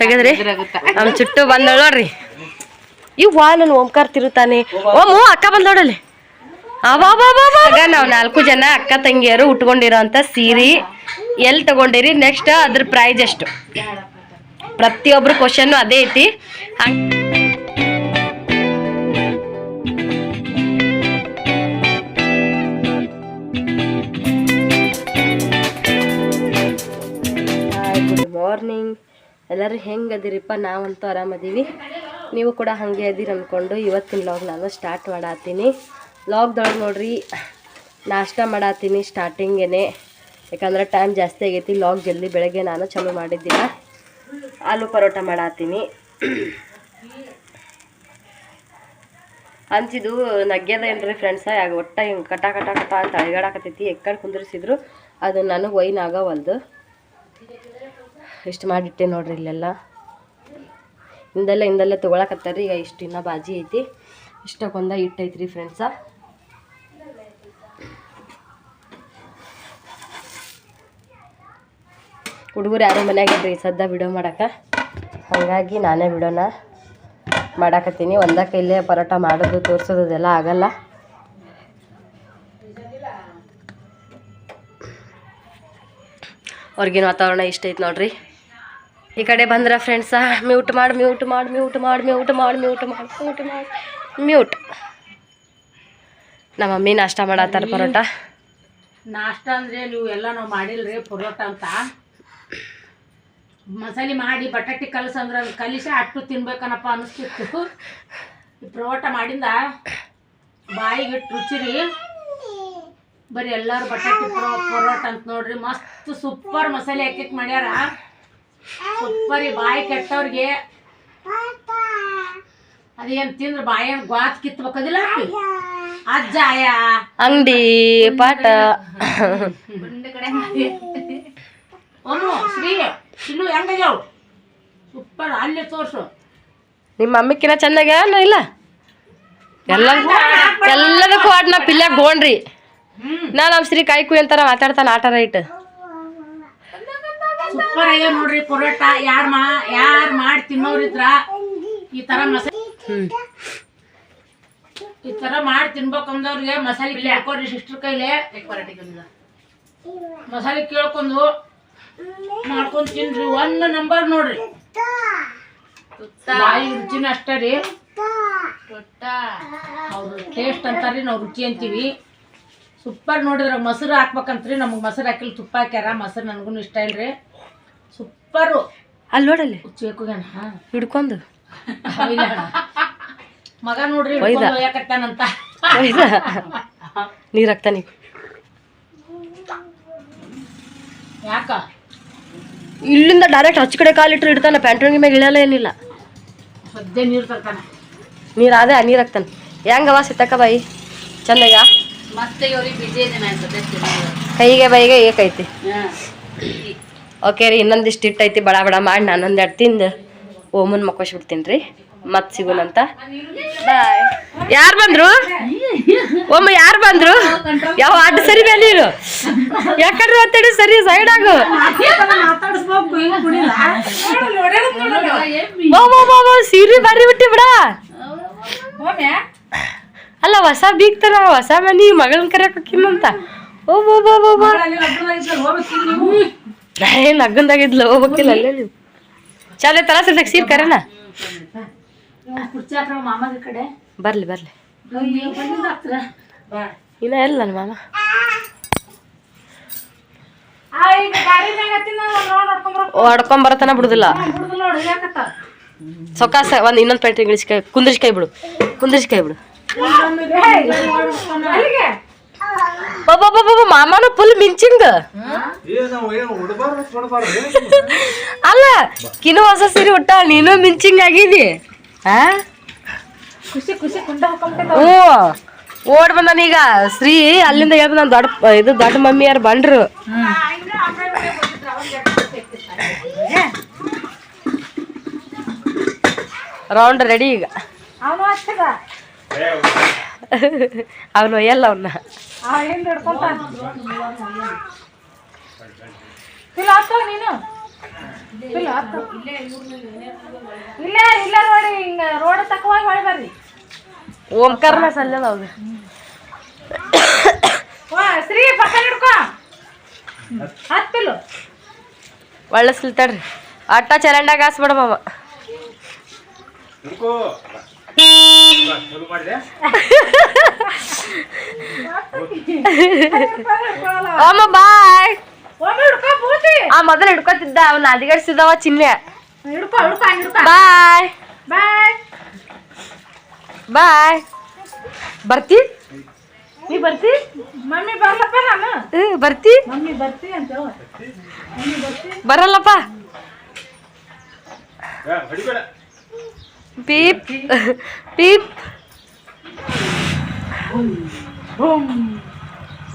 ತೆಗೆದ್ರಿ? ನಮ್ ಚುಟ್ಟು ಬಂದ ನೋಡ್ರಿ. ಇವ್ ನನ್ನ ಓಂಕಾರ ತಿರುತಾನೆ. ಓಮು ಅಕ್ಕ ಬಂದ್ ನೋಡಲ್ಲಿ. ನಾವ್ ನಾಲ್ಕು ಜನ ಅಕ್ಕ ತಂಗಿಯರು ಉಟ್ಕೊಂಡಿರೋ ಅಂತ ಸೀರೆ ಎಲ್ಲಿ ತಗೊಂಡಿರಿ? ನೆಕ್ಸ್ಟ್ ಅದ್ರ ಪ್ರೈಸ್ ಎಷ್ಟು? ಪ್ರತಿಯೊಬ್ರು ಕ್ವಶನ್ ಅದೇ ಐತಿ. ಮಾರ್ನಿಂಗ್ ಎಲ್ಲರೂ ಹೆಂಗೆ ಅದಿರಿಪ್ಪ? ನಾವಂತೂ ಆರಾಮದೀವಿ ನೀವು ಕೂಡ ಹಾಗೆ ಅದೀರಿ ಅಂದ್ಕೊಂಡು ಇವತ್ತಿನ ಲಾಗ್ ನಾನು ಸ್ಟಾರ್ಟ್ ಮಾಡತ್ತೀನಿ ಲಾಗ್ದೊಳಗೆ ನೋಡ್ರಿ, ನಾಷ್ಟ ಮಾಡತ್ತೀನಿ ಸ್ಟಾರ್ಟಿಂಗೇನೆ ಯಾಕಂದ್ರೆ ಟೈಮ್ ಜಾಸ್ತಿ ಆಗೈತಿ ಲಾಗ್ ಜಲ್ದಿ ಬೆಳಗ್ಗೆ ನಾನು ಚಲೋ ಮಾಡಿದ್ದಿಲ್ಲ. ಆಲೂ ಪರೋಟ ಮಾಡತ್ತೀನಿ ಅಂಚಿದು ಏನ್ರಿ ಫ್ರೆಂಡ್ಸ ಯಾಗ ಒಟ್ಟ ಹಿಂಗೆ ಕಟ ಕಟ ಕಟ ಅಂತ ಎಕ್ಕಡೆ ಕುಂದ್ರಿಸಿದ್ರು. ಅದು ನನಗೆ ವೈನ್ ಆಗವಲ್ದು. ಇಷ್ಟು ಮಾಡಿಟ್ಟೆ ನೋಡ್ರಿ ಇಲ್ಲೆಲ್ಲ. ಹಿಂದೆಲ್ಲ ಹಿಂದೆಲ್ಲ ತೊಗೊಳಕತ್ತಾರ್ರಿ. ಈಗ ಇಷ್ಟು ಇನ್ನೂ ಬಾಜಿ ಐತಿ. ಇಷ್ಟಕ್ಕೊಂದ ಇಟ್ಟೈತ್ರಿ ಫ್ರೆಂಡ್ಸ ಹುಡುಗರು ಯಾರು ಮನೆಯಾಗಿದ್ರಿ ಸದ್ದ ವಿಡಿಯೋ ಮಾಡಕ್ಕೆ ಹಾಗಾಗಿ ನಾನೇ ವಿಡಿಯೋನ ಮಾಡಾಕತ್ತೀನಿ. ಒಂದ ಕೈಲೇ ಪರೋಟ ಮಾಡೋದು, ತೋರಿಸೋದು ಅದೆಲ್ಲ ಆಗಲ್ಲ. ಹೊರ್ಗಿನ ವಾತಾವರಣ ಇಷ್ಟ ಐತೆ ನೋಡ್ರಿ. ಈ ಕಡೆ ಬಂದ್ರ ಫ್ರೆಂಡ್ಸ ಮ್ಯೂಟ್ ಮಾಡಿ ಮ್ಯೂಟ್ ಮಾಡಿ ಮ್ಯೂಟ್ ಮಾಡಿ ಮ್ಯೂಟ್ ಮಾಡಿ ಮ್ಯೂಟ್ ಮಾಡಿ ಮ್ಯೂಟ್ ಮಾಡಿ ಮ್ಯೂಟ್ ನಮ್ಮ ಮಮ್ಮಿ ನಾಷ್ಟ ಮಾಡತ್ತಾರ ಪರೋಟ. ನಾಷ್ಟ ಅಂದ್ರೆ ನೀವು ಎಲ್ಲ ನಾವು ಮಾಡಿಲ್ರಿ ಪರೋಟ ಅಂತ. ಮಸಾಲೆ ಮಾಡಿ ಬಟಾಟಿ ಕಲಸ ಅಂದ್ರೆ ಅದು ಕಲಿಸಿ ಅಟ್ಟು ತಿನ್ಬೇಕನಪ್ಪ ಅನಿಸ್ತಿತ್ತು. ಪರೋಟ ಮಾಡಿಂದ ಬಾಯಿಗೆ ರುಚಿರಿ ಬರೀ ಎಲ್ಲರೂ ಬಟಾಟಿ ಪರೋ, ಪರೋಟ ಅಂತ ನೋಡ್ರಿ, ಮಸ್ತ್ ಸೂಪರ್ ಮಸಾಲೆ ಹಾಕಿಕ್ ಮಾಡ್ಯಾರ. ಈ ಬಾಯಿ ಕೆಟ್ಟವ್ರಿಗೆ. ಅದೇನು ತಿಂದ್ರೆ ಬಾಯನ್ ಗ್ವಾತ್ ಕಿತ್ಬೇಕದಿಲ್ಲ ಅಜ್ಜಾಯ ಅಂಗಡಿ ಪಾಟ ಅವನು ಶ್ರೀ ಇನ್ನು ಹೆಂಗಾಗ್ಯಾವ? ಸೂಪರ್ ಅಲ್ಲಿ ತೋರ್ಸು. ನಿಮ್ಮ ಅಮ್ಮಕ್ಕಿನ ಚೆನ್ನಾಗ್ಯಾನ ಇಲ್ಲ? ಎಲ್ಲ ಎಲ್ಲದಕ್ಕೂ ಆಟ ನಾ ಪಿಲ್ಲಾಗ ಗೋಣ್ರಿ. ನಾ ನಮ್ಮ ಶ್ರೀ ಕಾಯ್ಕು ಕುಯ್ ಅಂತಾರ ಮಾತಾಡ್ತಾನ ಆಟ ರೈಟ್ ಸೂಪರ್ ಆಗ್ಯಾವ ನೋಡ್ರಿ ಪರೋಟ. ಯಾರ್ ಮಾ ಯಾರ್ ಮಾಡಿ ತಿನ್ನೋರಿದ್ರ ಈ ತರ ಮಸಾಲೆ ಈ ತರ ಮಾಡಿ ತಿನ್ಬೇಕಂದವ್ರಿಗೆ ಮಸಾಲೆ ಹಾಕೋರಿ ಸಿಸ್ಟರ್ ಕೈಲಿ. ಮಸಾಲೆ ಕೇಳ್ಕೊಂಡು ಮಾಡ್ಕೊಂಡು ತಿನ್ರಿ. ಒನ್ ನಂಬರ್ ನೋಡ್ರಿ. ಬಾಯಿ ರುಚಿನ ಅಷ್ಟೇ ರೀ. ಅವ್ರು ಟೇಸ್ಟ್ ಅಂತಾರ್ರಿ ನಾವು ರುಚಿ ಅಂತೀವಿ. ಸೂಪರ್ ನೋಡಿದ್ರೆ ಮೊಸರು ಹಾಕ್ಬೇಕಂತ್ರಿ. ನಮಗೆ ಮೊಸರು ಹಾಕಿಲ್ಲ ತುಪ್ಪ ಹಾಕ್ಯಾರ. ಮೊಸರು ನನಗೂ ಇಷ್ಟ ಇಲ್ರಿ. ಸೂಪರು. ಅಲ್ಲಿ ನೋಡಲ್ಲಿ. ಚೇಕುಗಣ ಹಿಡ್ಕೊಂಡು. ಮಗ ನೋಡ್ರಿ ಒಯ್ದ. ಯಾಕತ್ತಾನಂತ ನೀರು ಹಾಕ್ತಾನೆ ಯಾಕ? ಇಲ್ಲಿಂದ ಡೈರೆಕ್ಟ್ ಹಚ್ಚ ಕಡೆ ಕಾಲಿಟ್ರು ಇಡ್ತಾನೆ ಪ್ಯಾಂಟೋಣಿಗೆ ಮೇಲೆ ಇಳಿಯಲ್ಲ ಏನಿಲ್ಲ. ಸದ್ಯ ನೀರು ತರ್ತಾನ. ನೀರು ಅದೇ ನೀರು ಹಾಕ್ತಾನೆ. ಹೆಂಗವ ಸಿತ್ತಕ್ಕ ಬಾಯಿ? ಚಂದಯ್ಯ ಮತ್ತೆ ಇವ್ರಿಗೆ ಬಿಜಿ ಇದ್ದೇನೆ ಅನ್ಸುತ್ತೆ ಕೈಗೆ ಬೈಗೆ ಏಕೈತಿ. ಓಕೆ ರೀ ಇನ್ನೊಂದಿಷ್ಟು ಇಟ್ಟೈತಿ ಬಡ ಬಡ ಮಾಡಿ ನಾನೊಂದು ಎರಡು ತಿಂದು ಓಮನ್ ಮಕ್ಕೋಸ್ಬಿಡ್ತೀನಿ ರೀ. ಮತ್ತೆ ಸಿಗೋಣಂತ ಬಾಯ್ ಯಾರು ಬಂದರು? ಒಮ್ಮ ಯಾರು ಬಂದರು? ಯಾವ ಅಡ್ಡ ಸರಿ ಬೇಲಿ ಯಾಕಂದ್ರೆ ಒತ್ತಡಿ ಸರಿ ಸೈಡ್ ಆಗು. ಮಾತಾಡಿಸ್ಬೇಕು ಹಿಂಗ್ ಕುಣಿಲ್ಲ ಬಾ ಬಾ ಬಾ ಬಾ ಸೀರೆ ಬಾರಿ ಬಿಟ್ಟಿ ಬಿಡ. ಅಲ್ಲ, ಹೊಸ ಬೀಗ್ತಾರ ಹೊಸ ಮನಿ ಮಗಳನ್ನ ಕರೆಯಕ್ ಹೋಗಿನಂತ ಓ ಬೋ ಬೋ ಬೋ ಬಾ ಏ ಲಗ್ನದಾಗಿದ್ಲು ಹೋಗ್ಬೇಕಿಲ್ಲ ಅಲ್ಲೇ ನೀವು ಚಾಲೆ ತರ ಸದ್ಯಕ್ಕೆ ಸೀರೆ ಕರೆನ ಬರ್ಲಿ ಬರ್ಲಿ ಇನ್ನ ಎಲ್ಲ ನನ್ನ ಮಾಮ ಹೊಡ್ಕೊಂಬರತನ ಬಿಡುದಿಲ್ಲ ಸೊಕಾಸ ಒಂದ್ ಇನ್ನೊಂದ್ ಪ್ಲೇಟ್ ಇಳಿಸ್ಕೈ ಕುಂದ್ರಿಸ್ಕೈ ಬಿಡು ಕುಂದ್ರಿಸ್ಕಾಯಿ ಬಿಡು ಅಲ್ಲಿಗೆ ಬಾಬಾ ಬಾಬಾ ಮಾಮನು ಫುಲ್ ಮಿಂಚಿಂಗ್ ಅಲ್ಲ ಕಿನು ಹೊಸ ಸೀರೆ ಉಟ್ಟ ನೀನು ಮಿಂಚಿಂಗ್ ಆಗಿದಿ. ಹ್ಞೂ. ಓಡ್ ಬಂದಾನೀಗ ಶ್ರೀ ಅಲ್ಲಿಂದ ಹೇಳ್ದ ನಾನು ದೊಡ್ಡ ಇದು ದೊಡ್ಡ ಮಮ್ಮಿ ಯಾರು ಬಂಡ್ರು ರೌಂಡ್ ರೆಡಿ ಈಗ. ಅವನು ಒಯ್ಯಲ್ಲ ಅವನ್ನ ಆ ಹಿಂದ್ ಹಿಡ್ಕೊಂತ ಇಲ್ಲ ಇಲ್ಲ ಹತ್ತು. ಇಲ್ಲೇ ಇಲ್ಲೇ ನೋಡಿ ಹಿಂಗ ರೋಡ್ ತಕ್ಕವಾಗಿ ಹೊಳಿ ಬರ್ರಿ. ಓಂಕಾರನ ಸಲ್ಲದ ಅವ್ರು ವಾ ಶ್ರೀ ಪಕ್ಕ ಹಿಡ್ಕೊ. ಹತ್ತಿಲ್ಲ ಒಳ್ಳೆ ತಡ್ರಿ. ಅಟ್ಟ ಚರಂಡಾಗ ಹಾಸ್ಬೇಡ ಮಾವ. ಅಮ್ಮ ಬಾಯ್. ಆ ಮೊದಲು ಹಿಡ್ಕೊತಿದ್ದ ಅವ್ನ ಅದಿಗಡಿಸಿದವ ಚಿನ್ನೆ. ಬಾಯ್. ಬಾಯ್. ಬಾಯ್. ಬರ್ತಿ? ನೀ ಬರ್ತಿ? ಮಮ್ಮಿ ಬರಲ್ಲಪ್ಪ ನಾನು. ಬರ್ತಿ? ಮಮ್ಮಿ ಬರ್ತಿ ಅಂತ ಬರಲ್ಲಪ್ಪ. ಪೀಪ್ ಪೀಪ್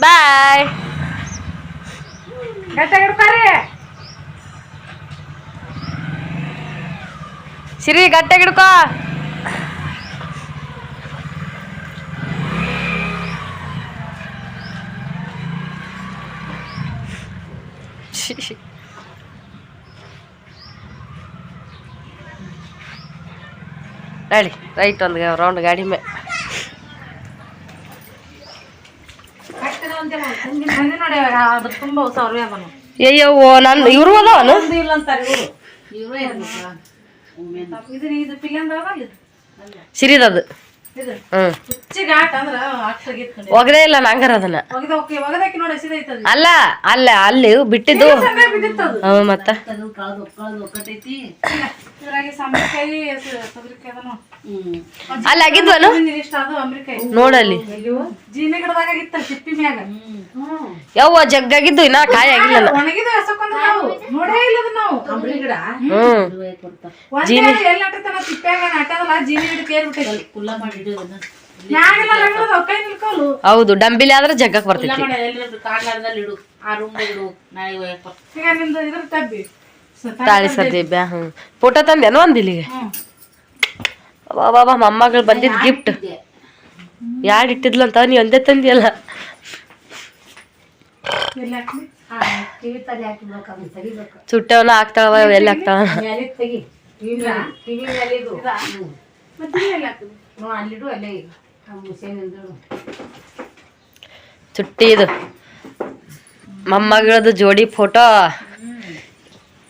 ಬಾಯ್ ಗಟ್ಟ ಹಿಡ್ಕೊರಿ ಸಿರಿ ಗಟ್ಟೆ ಹಿಡ್ಕೋ ನಡಿ ರೈಟ್ ಒಂದು ರೌಂಡ್ ಗಾಡಿ ಮೇ ಅಯ್ಯವ್ವ ನಾನು ಇವ್ರು ಇದು? ಸಿರಿದದು. ಒಗದೇ ಇಲ್ಲ ನಂಗಾರ ಅದನ್ನ. ಅಲ್ಲ ಅಲ್ಲ ಅಲ್ಲಿ ಬಿಟ್ಟಿದ್ದು. ಮತ್ತ? ಅಲ್ಲಿ ಆಗಿದ್ವನು ಇಷ್ಟ ಅದು ಅಮ್ರಿಕಾಯಿ. ನೋಡಲ್ಲಿ. ಯಾವ ಜಗ್ಗಾಗಿದ್ದು ಇನ್ನ ಕಾಯಿ ಆಗಿಲ್ಲ ಹ್ಮ್. ಜೀನಿ ಹೌದು ಡಂಬಿಲಿ ಆದ್ರೆ ಜಗ್ಗಕ್ ಬರ್ತೈತಿ ಇಡು. ಆ ರೂಮ್ ಇಡು. ನಾಳೆ ಈಗ ನಿಮ್ದು ಇದ್ರ ತಬ್ಬಿ ತಾಳಿ ಸದ್ಯ ಬ್ಯಾ ಹ್ಮ್. ಫೋಟೋ ತಂದೇನು ಒಂದಿಲ್ಲಿಗೆ ಹ್ಮ್. ಬಾಬಾ ಮೊಮ್ಮಗಳು ಬಂದಿದ್ ಗಿಫ್ಟ್ ಯಾಡ್ ಇಟ್ಟಿದ್ಲು ಅಂತ ನೀ ಒಂದೇ ತಂದಿಯಲ್ಲ. ಸುಟ್ಟವನ ಹಾಕ್ತಾಳವ ಎಲ್ಲಿ ಹಾಕ್ತಾಳ ಹ್ಞೂ ಅಲ್ಲಿಡು ಅಲ್ಲೇ ಈಗ ಆ ಮುಸೇನಿಂದ ಚುಟ್ಟಿ ಇದು ಮೊಮ್ಮಗಳದು ಜೋಡಿ ಫೋಟೋ.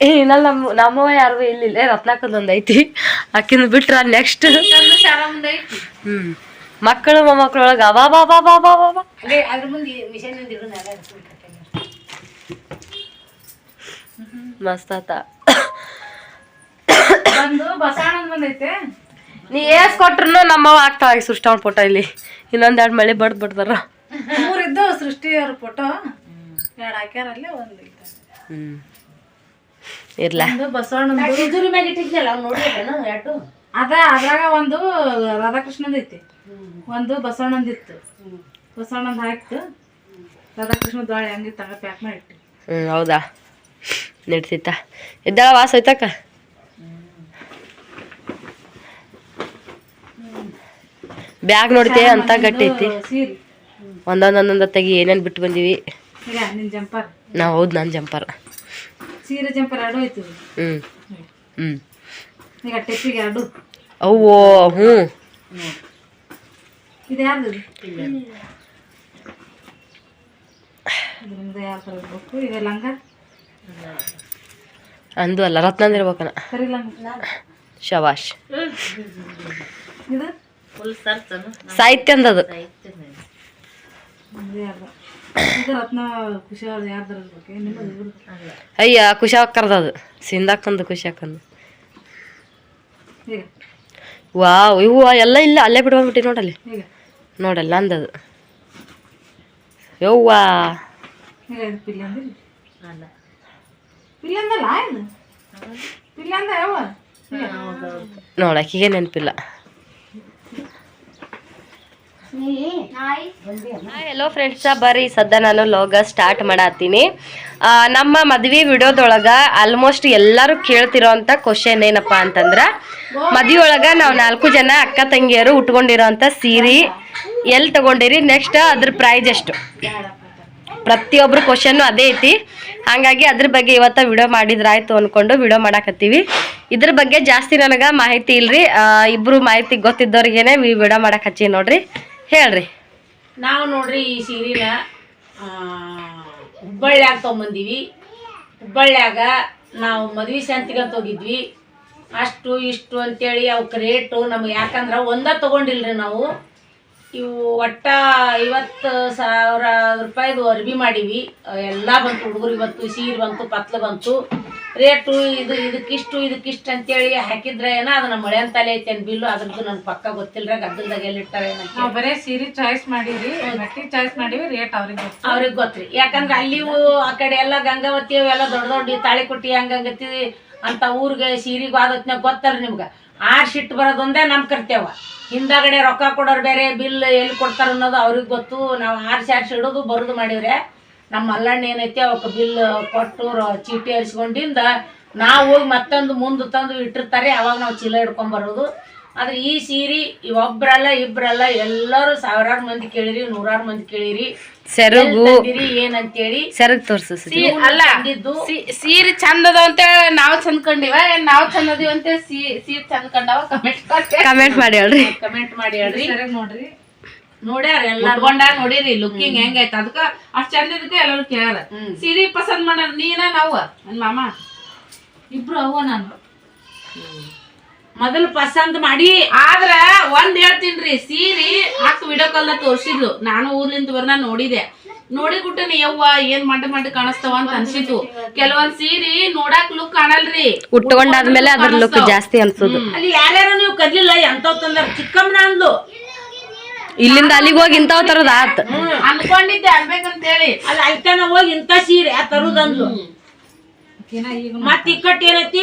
ಇನ್ನಲ್ಲಿ ನಮ್ಮ ನಮ್ಮವ ಯಾರು ಇಲ್ಲಿಲ್ಲ ರತ್ನಾಕದೊಂದು ಐತಿ. ಆಕಿನ ಬಿಟ್ರ ನೆಕ್ಸ್ಟ್ ಮಕ್ಕಳು ಮೊಮ್ಮಕ್ಕಳೊಳಗೆ ಅವಾ ಬಾ ಬಾ ಬಾ ಬಾ ಬಾ ಮಸ್ತ್ ಆತ. ಬಂದು ಬಸವಣ್ಣನ ಬಂದೈತೆ ನೀ ಏಸ್ ಕೊಟ್ರು ನಮ್ಮವ ಆಗ್ತಾವ ಸೃಷ್ಟವನ್ ಫೋಟೋ ಇಲ್ಲಿ. ಇನ್ನೊಂದ್ ಎರಡು ಮಳೆ ಬಡ್ದ್ ಬಿಡ್ತಾರ. ಮೂರಿದ್ದು ಸೃಷ್ಟಿ ಅವ್ರ ಫೋಟೋ ಎರಡು ಹಾಕ್ಯಾರಲ್ಲೇ ಒಂದು ಹ್ಞೂ ಇರ್ಲ. ಒಂದು ಅವ್ನು ನೋಡಿದ್ರೇನು ಎರಡು ಅದ ಅದ್ರಾಗ ಒಂದು ರಾಧಾಕೃಷ್ಣದ ಐತಿ. ಒಂದು ಬಸವಣ್ಣಂದಿತ್ತು. ಇತ್ತು ಹಾಕ್ತು ರಾಧಾಕೃಷ್ಣ ರಾಧಾಕೃಷ್ಣದ ಹಂಗೆ ತಗ ಪ್ಯಾಕ್ ಮಾಡಿ ಇಟ್ಟು ಹೌದಾ? ನಡ್ತಿತ್ತ ಇದ್ದಾಳ ವಾಸ ಹೋಯ್ತಕ್ಕ ಬ್ಯಾಗ್ ನೋಡ್ತೀಯ ಅಂತ ಗಟ್ಟಿ ಐತಿ. ಒಂದೊಂದು ಒಂದೊಂದ್ ತೆಗಿ ಏನೇನ್ ಬಿಟ್ಟು ಬಂದೀವಿ. ನಾ ಹೌದು ನಾನು ಜಂಪರ್. ಸೀರೆ ಜಂಪರ್ ಎರಡು ಆಯ್ತು ಇದು. ಹ್ಮ್. ಹ್ಮ್. ಈಗ ಟೆಪ್ಪಿಗೆ ಎರಡು. ಅವ್ವೋ ಹ್ಞೂ. ಇದು ಯಾರ್ದು ಇದು? ಈಗ ಲಂಗ? ಅಂದು ಅಲ್ಲ ರತ್ನಂದ್ ಇರ್ಬೇಕನ ಸರಿ ಲಂಗ ಶವಾಶ್. ಇದು? ಸಾಹಿತ್ಯ ಅಂದದು ಅಯ್ಯ ಖುಷಿ ಹಾಕರ್ದ ಅದು. ಸಿಂದಾಕಂದು ಖುಷಿ ಹಾಕಂದು ವಾವ್ ಇವು ಎಲ್ಲ ಇಲ್ಲ ಅಲ್ಲೇ ಬಿಟ್ಕೊಂಡ್ಬಿಟ್ಟಿ ನೋಡಲ್ಲಿ. ನೋಡಲ್ಲ ಅಂದದು ಯವ್ವಾ. ನೋಡಕ್ಕೀಗೆ ಇದು ಪಿಲ್ಲಿ ಅಂದಿರಿ ಪಿಲ್ಲಿ ಅಂದಲ್ಲ ಇದು ಪಿಲ್ಲಿ ಅಂದ ಯಾವ ನೋಡಕ್ಕಿಗೆ ನೆನಪಿಲ್ಲ ಹೆಲೋ ಫ್ರೆಂಡ್ಸ ಬರ್ರಿ, ಸದ್ಯ ನಾನು ಲೋಗ ಸ್ಟಾರ್ಟ್ ಮಾಡತ್ತೀನಿ ನಮ್ಮ ಮದ್ವೆ ವಿಡಿಯೋದೊಳಗ ಆಲ್ಮೋಸ್ಟ್ ಎಲ್ಲರೂ ಕೇಳ್ತಿರೋಂಥ ಕ್ವಶನ್ ಏನಪ್ಪಾ ಅಂತಂದ್ರ ಮದ್ವಿ ಒಳಗ ನಾವು ನಾಲ್ಕು ಜನ ಅಕ್ಕ ತಂಗಿಯರು ಉಟ್ಕೊಂಡಿರೋಂಥ ಸೀರೆ ಎಲ್ಲಿ ತಗೊಂಡಿರಿ? ನೆಕ್ಸ್ಟ್ ಅದ್ರ ಪ್ರೈಸ್ ಎಷ್ಟು? ಪ್ರತಿಯೊಬ್ರು ಕ್ವಶನ್ನು ಅದೇ ಐತಿ. ಹಾಗಾಗಿ ಅದ್ರ ಬಗ್ಗೆ ಇವತ್ತು ವಿಡಿಯೋ ಮಾಡಿದ್ರಾಯ್ತು ಅಂದ್ಕೊಂಡು ವಿಡಿಯೋ ಮಾಡಾಕತ್ತೀವಿ. ಇದ್ರ ಬಗ್ಗೆ ಜಾಸ್ತಿ ನನಗೆ ಮಾಹಿತಿ ಇಲ್ರಿ. ಇಬ್ಬರು ಮಾಹಿತಿ ಗೊತ್ತಿದ್ದವ್ರಿಗೇನೆ ವಿಡಿಯೋ ಮಾಡಕ್ಕೆ ಹಚ್ಚಿ ನೋಡ್ರಿ. ಹೇಳ್ರಿ. ನಾವು ನೋಡ್ರಿ ಈ ಸೀರೆನ ಹುಬ್ಬಳ್ಳಿಯಾಗ ತೊಗೊಂಬಂದೀವಿ. ಹುಬ್ಬಳ್ಳ್ಯಾಗ ನಾವು ಮದ್ವೆ ಶಾಂತಿಗೆ ಅಂತ ಹೋಗಿದ್ವಿ. ಅಷ್ಟು ಇಷ್ಟು ಅಂತೇಳಿ ಅವಕ್ಕೆ ರೇಟು ನಮ್ಗೆ ಯಾಕಂದ್ರೆ ಒಂದ ತೊಗೊಂಡಿಲ್ರಿ ನಾವು. ಇವು ಒಟ್ಟ ಐವತ್ತು ಸಾವಿರ ರೂಪಾಯಿದು ಅರ್ಬಿ ಮಾಡೀವಿ. ಎಲ್ಲ ಬಂತು, ಹುಡುಗರು ಇವತ್ತು, ಸೀರೆ ಬಂತು, ಪತ್ಲ ಬಂತು. ರೇಟು ಇದು ಇದಕ್ಕಿಷ್ಟು ಇದಕ್ಕಿಷ್ಟು ಅಂತೇಳಿ ಹಾಕಿದ್ರೆ ಏನೋ ಅದನ್ನ ಮಳೆ ಅಂತಲೇ ಐತೆ ಬಿಲ್ಲು ಅದ್ರದ್ದು ನನ್ ಪಕ್ಕ ಗೊತ್ತಿಲ್ರ ಗದ್ದಲ್ದಾಗ ಎಲ್ಲಿಟ್ಟಾರೆ ನಾವು ಬರೇ ಸೀರೆ ಚಾಯ್ಸ್ ಮಾಡೀವಿ ಬಟ್ಟೆ ಚಾಯ್ಸ್ ಮಾಡಿವಿ ರೇಟ್ ಅವ್ರಿಗೆ ಗೊತ್ತು. ಅವ್ರಿಗೆ ಗೊತ್ತ್ರಿ. ಯಾಕಂದ್ರೆ ಅಲ್ಲಿವು ಆ ಕಡೆ ಎಲ್ಲ ಗಂಗಾವತಿ ಅವೆಲ್ಲ ದೊಡ್ಡ ದೊಡ್ಡ ತಾಳಿಕೊಟ್ಟಿ ಹಂಗಂಗತಿ ಅಂತ ಊರಿಗೆ ಸೀರೆಗೆ ಆದತ್ನಾಗ ಗೊತ್ತಲ್ರಿ ನಿಮ್ಗೆ. ಆರ್ ಶಿಟ್ ಬರೋದೊಂದೇ ನಮ್ ಕರ್ತೇವ ಹಿಂದಾಗಡೆ ರೊಕ್ಕ ಕೊಡೋರು ಬೇರೆ ಬಿಲ್ ಎಲ್ಲಿ ಕೊಡ್ತಾರ ಅನ್ನೋದು ಅವ್ರಿಗೆ ಗೊತ್ತು. ನಾವು ಆರ್ಸಿ ಆರ್ಸಿ ಇಡೋದು ಬರೋದು ಮಾಡಿವ್ರೆ. ನಮ್ಮ ಅಲ್ಲಣ್ಣ ಏನೈತಿ ಅವಕ್ಕೆ ಬಿಲ್ ಕೊಟ್ಟು ಚೀಟಿ ಹರಿಸ್ಕೊಂಡಿಂದ ನಾವು ಹೋಗಿ ಮತ್ತೊಂದು ಮುಂದೆ ತಂದು ಇಟ್ಟಿರ್ತಾರೆ ಅವಾಗ ನಾವು ಚೀಲ ಹಿಡ್ಕೊಂಬರೋದು ಆದ್ರೆ ಈ ಸೀರೆ ಒಬ್ರಲ್ಲ ಇಬ್ರಲ್ಲ ಎಲ್ಲರೂ ಸಾವಿರಾರು ಮಂದಿ ಕೇಳಿರಿ ನೂರಾರು ಮಂದಿ ಕೇಳಿರಿ. ಸೆರಗು ಏನಂತೇಳಿ. ಸೆರಗ್ ತೋರ್ಸು. ಅಲ್ಲ ಸೀರೆ ಚಂದ ಅಂತ ನಾವ್ ಚಂದ ಕಂಡಿವ ನಾವ್ ಚಂದ ಅದೀವ ಅಂತ ಸೀರೆ ಚಂದ ಕಂಡಾವ ಕಮೆಂಟ್ ಕಮೆಂಟ್ ಮಾಡಿ ಹೇಳ್ರಿ. ಕಮೆಂಟ್ ಮಾಡಿ ಹೇಳ್ರಿ. ನೋಡ್ರಿ. ನೋಡ್ಯಾರ ಎಲ್ಲ ಉಟ್ಕೊಂಡಾಗ ನೋಡಿರಿ ಲುಕ್ಕಿಂಗ್ ಹೆಂಗೈತ ಅದಕ್ಕ ಅಷ್ಟ್ ಚಂದ ಇದಕ್ಕೆ ಎಲ್ಲರೂ ಕೇಳ್ಯಾರ ಸೀರೆ ಪಸಂದ್ ಮಾಡ ನೀನ ನಾವು? ನನ್ ಮಾಮ. ಇಬ್ರು ಅವ ನಾನು. ಮೊದಲು ಪಸಂದ್ ಮಾಡಿ ಆದ್ರ ಒಂದ್ ಹೇಳ್ತೀನ್ರಿ ಸೀರಿ ಹಾಕ್ ವಿಡಿಯೋ ಕಾಲ್ ತೋರ್ಸಿದ್ಲು. ನಾನು ಊರ್ಲಿಂದ ಬರ್ನ ನೋಡಿದೆ. ನೋಡಿ ನೀ ಯವ್ವ ಏನ್ ಮಂಡ ಮಾಡಿ ಕಾಣಿಸ್ತಾವ ಅಂತ ಅನ್ಸಿತ್ತು ಕೆಲವೊಂದ್ ಸೀರಿ ನೋಡಾಕ್ ಲುಕ್ ಕಾಣಲ್ರಿ. ಉಟ್ಕೊಂಡಾದ್ಮೇಲೆ ಅದ್ರ ಲುಕ್ ಜಾಸ್ತಿ ಅನ್ಸುದು. ಅಲ್ಲಿ ಯಾರ್ಯಾರು ನೀವು ಕದ್ಲಿಲ್ಲ ಎಂತ ತಂದಾರ? ಚಿಕ್ಕಮ್ಮನ ಅಂದ್ಲು. ಇಲ್ಲಿಂದ ಅಲ್ಲಿಗೆ ಹೋಗಿ ಇಂಥವ್ ತರದ ಆತ್. ಅನ್ಕೊಂಡಿದ್ದೆ ಅನ್ಬೇಕಂತ ಹೇಳಿ ಅಲ್ಲಿ ಐತನ ಹೋಗಿ ಇಂಥ ಸೀರೆ ತರುದಂದ್ಲು. ಈಗ ಮತ್ ಇಕ್ಕಟ್ ಏನೈತಿ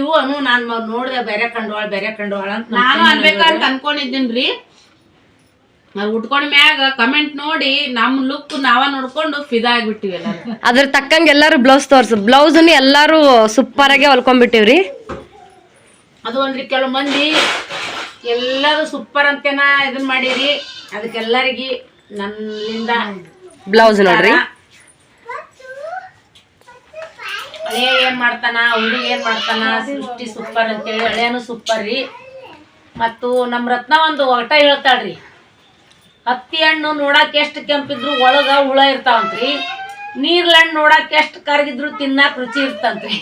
ಇವು ಅನು ನಾನ್ ನೋಡ್ದೆ ಬೇರೆ ಕಂಡವಾಳ ಬೇರೆ ಕಂಡವಾಳ ಅಂತ ನಾನು ಅನ್ಬೇಕಂತ ಅನ್ಕೊಂಡಿದ್ದೀನ್ರಿ. ಉಟ್ಕೊಂಡ ಉಟ್ಕೊಂಡ್ ಮ್ಯಾಗ ಕಮೆಂಟ್ ನೋಡಿ ನಮ್ ಲುಕ್ ನಾವ ನೋಡ್ಕೊಂಡು ಫಿದಾ ಆಗ್ಬಿಟ್ಟಿವಿ ಎಲ್ಲಾರು. ಅದ್ರ ತಕ್ಕಂಗೆ ಎಲ್ಲಾರು ಬ್ಲೌಸ್ ತೋರ್ಸು. ಬ್ಲೌಸ್ ಎಲ್ಲಾರು ಸೂಪರ್ ಆಗಿ ಹೊಲ್ಕೊಂಡ್ಬಿಟ್ಟಿವ್ರಿ. ಅದು ಅಂದ್ರಿ ಕೆಲವು ಮಂದಿ ಎಲ್ಲರೂ ಸೂಪರ್ ಅಂತೇನ ಇದನ್ ಮಾಡಿರಿ. ಅದಕ್ಕೆಲ್ಲರಿಗಿ ನನ್ನಿಂದ ಬ್ಲೌಸ್ ನೋಡ್ರಿ. ಹಳೆ ಏನ್ ಮಾಡ್ತಾನ ಹುಡುಗ ಏನ್ ಮಾಡ್ತಾನ ಸೃಷ್ಟಿ ಸೂಪರ್ ಅಂತೇಳಿ ಹಳೆಯನು ಸೂಪರ್ ರೀ. ಮತ್ತು ನಮ್ಮ ರತ್ನ ಒಂದು ಒಟ ಹೇಳ್ತಾಳ್ರಿ. ಹತ್ತಿ ಹಣ್ಣು ನೋಡಕ್ಕೆ ಎಷ್ಟು ಕೆಂಪಿದ್ರು ಒಳಗ ಹುಳ ಇರ್ತಾವಂತ್ರಿ. ನೀರ್ಲಣ್ಣು ನೋಡಕ್ಕೆ ಎಷ್ಟು ಕರಗಿದ್ರು ತಿನ್ನಾಕ ರುಚಿ ಇರ್ತಂತ್ರಿ.